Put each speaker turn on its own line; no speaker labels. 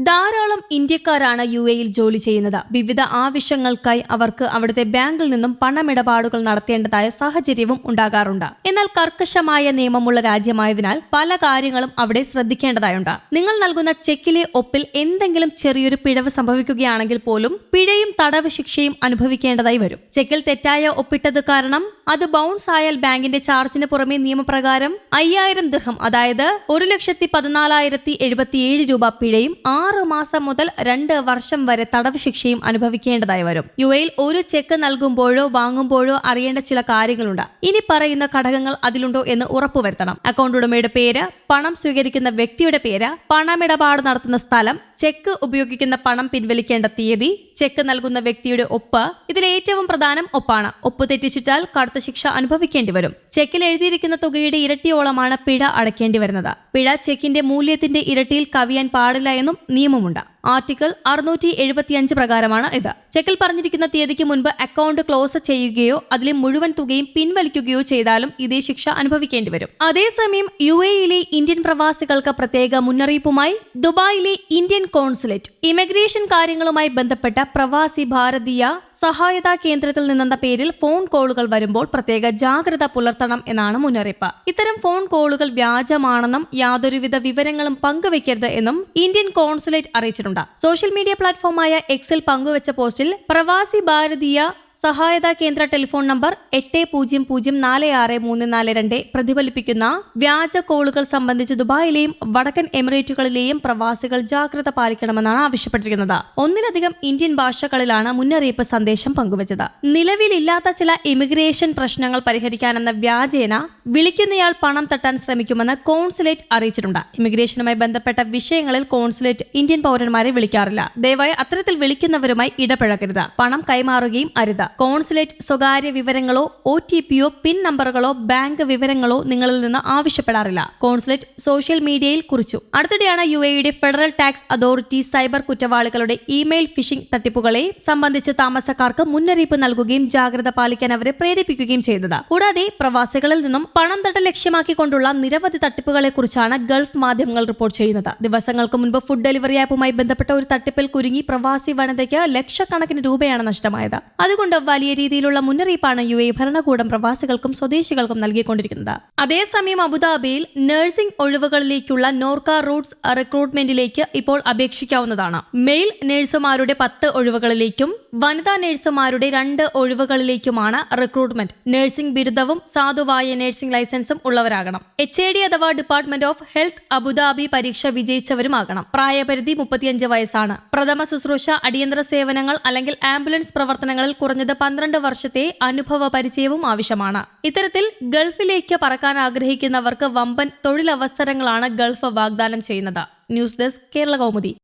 ധാരാളം ഇന്ത്യക്കാരാണ് യു എയിൽ ജോലി ചെയ്യുന്നത്. വിവിധ ആവശ്യങ്ങൾക്കായി അവർക്ക് അവിടുത്തെ ബാങ്കിൽ നിന്നും പണമിടപാടുകൾ നടത്തേണ്ടതായ സാഹചര്യവും ഉണ്ടാകാറുണ്ട്. എന്നാൽ കർക്കശമായ നിയമമുള്ള രാജ്യമായതിനാൽ പല കാര്യങ്ങളും അവിടെ ശ്രദ്ധിക്കേണ്ടതായുണ്ട്. നിങ്ങൾ നൽകുന്ന ചെക്കിലെ ഒപ്പിൽ എന്തെങ്കിലും ചെറിയൊരു പിഴവ് സംഭവിക്കുകയാണെങ്കിൽ പോലും പിഴയും തടവ് ശിക്ഷയും അനുഭവിക്കേണ്ടതായി വരും. ചെക്കിൽ തെറ്റായ ഒപ്പിട്ടത് കാരണം അത് ബൗൺസ് ആയാൽ ബാങ്കിന്റെ ചാർജിന് പുറമെ നിയമപ്രകാരം അയ്യായിരം ദിർഹം അതായത് ഒരു ലക്ഷത്തി പതിനാലായിരത്തി എഴുപത്തിയേഴ് രൂപ പിഴയും ആറ് മാസം മുതൽ രണ്ട് വർഷം വരെ തടവ് ശിക്ഷയും അനുഭവിക്കേണ്ടതായി വരും. യു എയിൽ ഒരു ചെക്ക് നൽകുമ്പോഴോ വാങ്ങുമ്പോഴോ അറിയേണ്ട ചില കാര്യങ്ങളുണ്ട്. ഇനി പറയുന്ന ഘടകങ്ങൾ അതിലുണ്ടോ എന്ന് ഉറപ്പുവരുത്തണം. അക്കൗണ്ട് ഉടമയുടെ പേര് പണം സ്വീകരിക്കുന്ന വ്യക്തിയുടെ പേര് പണമിടപാട് നടത്തുന്ന സ്ഥലം ചെക്ക് ഉപയോഗിക്കുന്ന പണം പിൻവലിക്കേണ്ട തീയതി ചെക്ക് നൽകുന്ന വ്യക്തിയുടെ ഒപ്പ് ഇതിൽ ഏറ്റവും പ്രധാനം ഒപ്പാണ്. ഒപ്പ് തെറ്റിച്ചിട്ടാൽ കടുത്ത ശിക്ഷ അനുഭവിക്കേണ്ടി വരും. ചെക്കിൽ എഴുതിയിരിക്കുന്ന തുകയുടെ ഇരട്ടിയോളമാണ് പിഴ അടയ്ക്കേണ്ടി വരുന്നത്. പിഴ ചെക്കിന്റെ മൂല്യത്തിന്റെ ഇരട്ടിയിൽ കവിയാൻ പാടില്ല എന്നും നിയമമുണ്ട്. ആർട്ടിക്കിൾ അറുന്നൂറ്റി എഴുപത്തിയഞ്ച് പ്രകാരമാണ് ഇത്. ചെക്കിൽ പറഞ്ഞിരിക്കുന്ന തീയതിക്ക് മുൻപ് അക്കൗണ്ട് ക്ലോസ് ചെയ്യുകയോ അതിലെ മുഴുവൻ തുകയും പിൻവലിക്കുകയോ ചെയ്താലും ഇതേ ശിക്ഷ അനുഭവിക്കേണ്ടി വരും. അതേസമയം യു എയിലെ ഇന്ത്യൻ പ്രവാസികൾക്ക് പ്രത്യേക മുന്നറിയിപ്പുമായി ദുബായിലെ ഇന്ത്യൻ കോൺസുലേറ്റ് ഇമിഗ്രേഷൻ കാര്യങ്ങളുമായി ബന്ധപ്പെട്ട പ്രവാസി ഭാരതീയ സഹായതാ കേന്ദ്രത്തിൽ നിന്നെന്ന പേരിൽ ഫോൺ കോളുകൾ വരുമ്പോൾ പ്രത്യേക ജാഗ്രത പുലർത്തണം എന്നാണ് മുന്നറിയിപ്പ്. ഇത്തരം ഫോൺ കോളുകൾ വ്യാജമാണെന്നും യാതൊരുവിധ വിവരങ്ങളും പങ്കുവെക്കരുത് എന്നും ഇന്ത്യൻ കോൺസുലേറ്റ് അറിയിച്ചിട്ടുണ്ട്. സോഷ്യൽ മീഡിയ പ്ലാറ്റ്ഫോമായ എക്സിൽ പങ്കുവച്ച പോസ്റ്റിൽ പ്രവാസി ഭാരതീയ സഹായതാ കേന്ദ്ര ടെലിഫോൺ നമ്പർ എട്ട് പൂജ്യം പൂജ്യം നാല് ആറ് മൂന്ന് നാല് രണ്ട് പ്രതിഫലിപ്പിക്കുന്ന വ്യാജ കോളുകൾ സംബന്ധിച്ച് ദുബായിലെയും വടക്കൻ എമിറേറ്റുകളിലെയും പ്രവാസികൾ ജാഗ്രത പാലിക്കണമെന്നാണ് ആവശ്യപ്പെട്ടിരിക്കുന്നത്. ഒന്നിലധികം ഇന്ത്യൻ ഭാഷകളിലാണ് മുന്നറിയിപ്പ് സന്ദേശം പങ്കുവച്ചത്. നിലവിലില്ലാത്ത ചില ഇമിഗ്രേഷൻ പ്രശ്നങ്ങൾ പരിഹരിക്കാനെന്ന വ്യാജേന വിളിക്കുന്നയാൾ പണം തട്ടാൻ ശ്രമിക്കുമെന്ന് കോൺസുലേറ്റ് അറിയിച്ചിട്ടുണ്ട്. ഇമിഗ്രേഷനുമായി ബന്ധപ്പെട്ട വിഷയങ്ങളിൽ കോൺസുലേറ്റ് ഇന്ത്യൻ പൗരന്മാരെ വിളിക്കാറില്ല. ദയവായി അത്തരത്തിൽ വിളിക്കുന്നവരുമായി ഇടപഴകരുത്. പണം കൈമാറുകയും അരുത്. കോൺസുലേറ്റ് സ്വകാര്യ വിവരങ്ങളോ ഒ ടി പിയോ പിൻ നമ്പറുകളോ ബാങ്ക് വിവരങ്ങളോ നിങ്ങളിൽ നിന്ന് ആവശ്യപ്പെടാറില്ല. കോൺസുലേറ്റ് സോഷ്യൽ മീഡിയയിൽ കുറിച്ചു. അടുത്തിടെയാണ് യു എയുടെ ഫെഡറൽ ടാക്സ് അതോറിറ്റി സൈബർ കുറ്റവാളികളുടെ ഇമെയിൽ ഫിഷിംഗ് തട്ടിപ്പുകളെ സംബന്ധിച്ച് താമസക്കാർക്ക് മുന്നറിയിപ്പ് നൽകുകയും ജാഗ്രത പാലിക്കാൻ അവരെ പ്രേരിപ്പിക്കുകയും ചെയ്തത്. കൂടാതെ പ്രവാസികളിൽ നിന്നും പണം തട്ട ലക്ഷ്യമാക്കിക്കൊണ്ടുള്ള നിരവധി തട്ടിപ്പുകളെ കുറിച്ചാണ് ഗൾഫ് മാധ്യമങ്ങൾ റിപ്പോർട്ട് ചെയ്യുന്നത്. ദിവസങ്ങൾക്ക് മുൻപ് ഫുഡ് ഡെലിവറി ആപ്പുമായി ബന്ധപ്പെട്ട ഒരു തട്ടിപ്പിൽ കുരുങ്ങി പ്രവാസി വനിതയ്ക്ക് ലക്ഷക്കണക്കിന് രൂപയാണ് നഷ്ടമായത്. അതുകൊണ്ട് വലിയ രീതിയിലുള്ള മുന്നറിയിപ്പാണ് യു എ ഭരണകൂടം പ്രവാസികൾക്കും സ്വദേശികൾക്കും നൽകിക്കൊണ്ടിരിക്കുന്നത്. അതേസമയം അബുദാബിയിൽ നഴ്സിംഗ് ഒഴിവുകളിലേക്കുള്ള നോർക്ക റൂട്ട്സ് റിക്രൂട്ട്മെന്റിലേക്ക് ഇപ്പോൾ അപേക്ഷിക്കാവുന്നതാണ്. മെയിൽ നഴ്സുമാരുടെ പത്ത് ഒഴിവുകളിലേക്കും വനിതാ നഴ്സുമാരുടെ രണ്ട് ഒഴിവുകളിലേക്കുമാണ് റിക്രൂട്ട്മെന്റ്. നഴ്സിംഗ് ബിരുദവും സാധുവായ നഴ്സിംഗ് ലൈസൻസും ഉള്ളവരാകണം. എച്ച് എ ഡി അഥവാ department of health Abu Dhabi പരീക്ഷ വിജയിച്ചവരുമാകണം. പ്രായപരിധി മുപ്പത്തിയഞ്ച് വയസ്സാണ്. പ്രഥമ ശുശ്രൂഷ അടിയന്തര സേവനങ്ങൾ അല്ലെങ്കിൽ ആംബുലൻസ് പ്രവർത്തനങ്ങളിൽ കുറഞ്ഞത് പന്ത്രണ്ട് വർഷത്തെ അനുഭവ പരിചയവും ആവശ്യമാണ്. ഇത്തരത്തിൽ ഗൾഫിലേക്ക് പറക്കാൻ ആഗ്രഹിക്കുന്നവർക്ക് വമ്പൻ തൊഴിലവസരങ്ങളാണ് ഗൾഫ് വാഗ്ദാനം ചെയ്യുന്നത്. News desk Kerala Kaumudi.